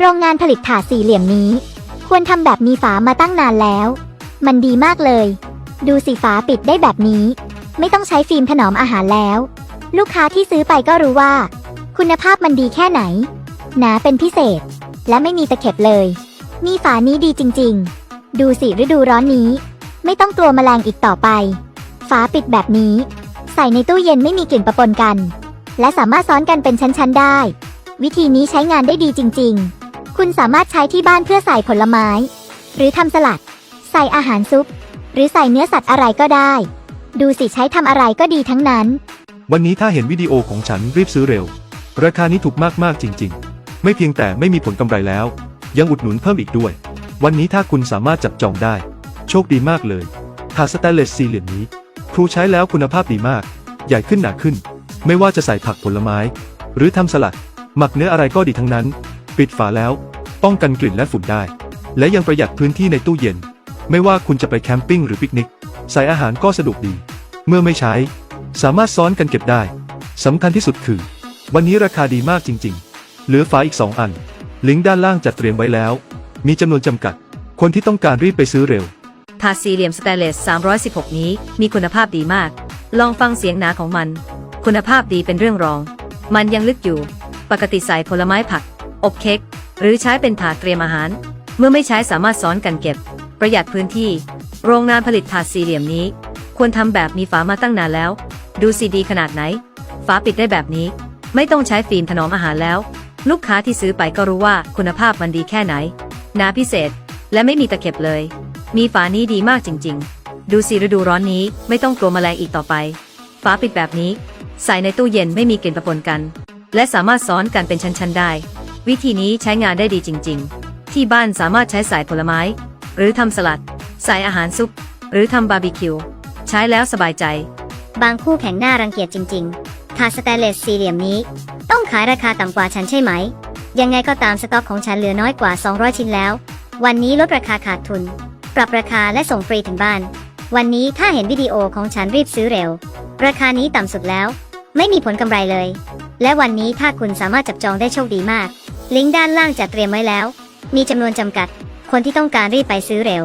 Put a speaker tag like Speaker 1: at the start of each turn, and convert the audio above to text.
Speaker 1: โรงงานผลิตถาดสี่เหลี่ยมนี้ ควรทำแบบมีฝามาตั้งนานแล้ว มันดีมากเลย ดูสีฝาปิดได้แบบนี้ ไม่ต้องใช้ฟิล์มถนอมอาหารแล้ว ลูกค้าที่ซื้อไปก็รู้ว่า คุณภาพมันดีแค่ไหน หนาเป็นพิเศษ และไม่มีตะเข็บเลย มีฝานี้ดีจริง ๆ ดูสิฤดูร้อนนี้ ไม่ต้องกลัวแมลงอีกต่อไป ฝาปิดแบบนี้ ใส่ในตู้เย็นไม่มีกลิ่นปะปนกัน และสามารถซ้อนกันเป็นชั้นๆได้ วิธีนี้ใช้งานได้ดีจริง ๆ คุณสามารถใช้ที่บ้านเพื่อใส่ผลไม้ หรือทำสลัด ใส่อาหารซุป หรือใส่เนื้อสัตว์อะไรก็ได้ ดูสิใช้ทำอะไรก็ดีทั้งนั้น
Speaker 2: วันนี้ถ้าเห็นวิดีโอของฉันรีบซื้อเร็ว ราคานี้ถูกมากๆจริง ๆ ไม่เพียงแต่ไม่มีผลกำไรแล้ว ยังอุดหนุนเพิ่มอีกด้วย วันนี้ถ้าคุณสามารถจับจองได้ โชคดีมากเลยถาดสแตนเลสสีเหลี่ยมนี้ ครูใช้แล้วคุณภาพดีมาก ใหญ่ขึ้นหนาขึ้น ไม่ว่าจะใส่ผักผลไม้ หรือทำสลัด หมักเนื้ออะไรก็ดีทั้งนั้น ปิดฝาแล้ว ป้องกันกลิ่นและฝุ่นได้ และยังประหยัดพื้นที่ในตู้เย็น ไม่ว่าคุณจะไปแคมปิ้งหรือปิกนิก ใส่อาหารก็สะดวกดี เมื่อไม่ใช้ สามารถซ้อนกันเก็บได้สำคัญที่สุดคือ วันนี้ราคาดีมากจริง ๆ เหลือฝาอีก 2 อัน ลิงก์ด้านล่างจัดเตรียมไว้แล้ว มีจำนวนจำกัด คนที่ต้องการรีบไปซื้อเร็ว
Speaker 3: ถาสี่เหลี่ยมสแตนเลส 316 นี้มีคุณภาพดีมาก ลองฟังเสียงหนาของมัน คุณภาพดีเป็นเรื่องรอง มันยังลึกอยู่ ปกติใส่ผลไม้ผัก อบเค้ก หรือใช้เป็นถาดเตรียมอาหาร เมื่อไม่ใช้สามารถซ้อนกันเก็บ ประหยัดพื้นที่ โรงงานผลิตถาดสี่เหลี่ยมนี้ ควรทำแบบมีฝามาตั้งนานแล้ว ดูซีดีขนาดไหน ฝาปิดได้แบบนี้ ไม่ต้องใช้ฟิล์มถนอมอาหารแล้ว ลูกค้าที่ซื้อไปก็รู้ว่าคุณภาพมันดีแค่ไหนหนาพิเศษ และไม่มีตะเข็บเลย มีฝานี้ดีมากจริง ๆ ดูสิฤดูร้อนนี้ไม่ต้องกลัวแมลงอีกต่อไป ฝาปิดแบบนี้ ใส่ในตู้เย็นไม่มีกลิ่นปะปนกัน และสามารถซ้อนกันเป็นชั้นๆได้ วิธีนี้ใช้งานได้ดีจริง ๆ ที่บ้านสามารถใช้ใส่ผลไม้ หรือทำสลัดใส่อาหารซุป หรือทำบาร์บีคิว ใช้แล้วสบายใจ
Speaker 4: บางคู่แข่งหน้ารังเกียจจริง ๆ ถาดสแตนเลสสี่เหลี่ยมนี้ ต้องขายราคาต่ำกว่าฉันใช่ไหม ยังไงก็ตามสต็อกของฉันเหลือน้อยกว่า 200 ชิ้นแล้ว วันนี้ลดราคาขาดทุน ปรับราคาและส่งฟรีถึงบ้าน วันนี้ถ้าเห็นวิดีโอของฉันรีบซื้อเร็ว ราคานี้ต่ำสุดแล้ว ไม่มีผลกำไรเลย และวันนี้ถ้าคุณสามารถจับจองได้โชคดีมาก ลิงก์ด้านล่างจัดเตรียมไว้แล้ว มีจำนวนจำกัด คนที่ต้องการรีบไปซื้อเร็ว